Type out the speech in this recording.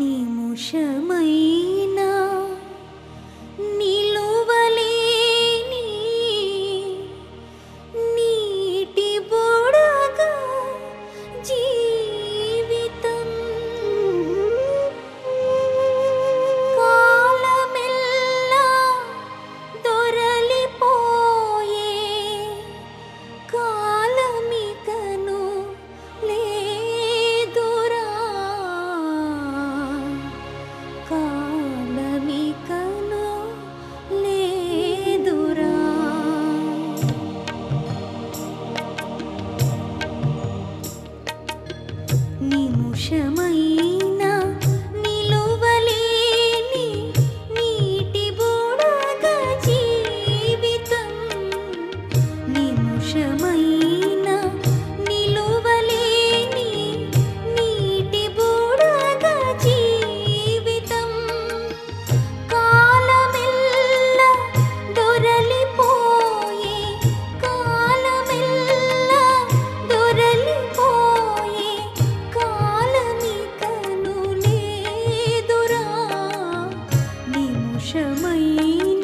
నిముషమైనా నిమిషమయ్యే mây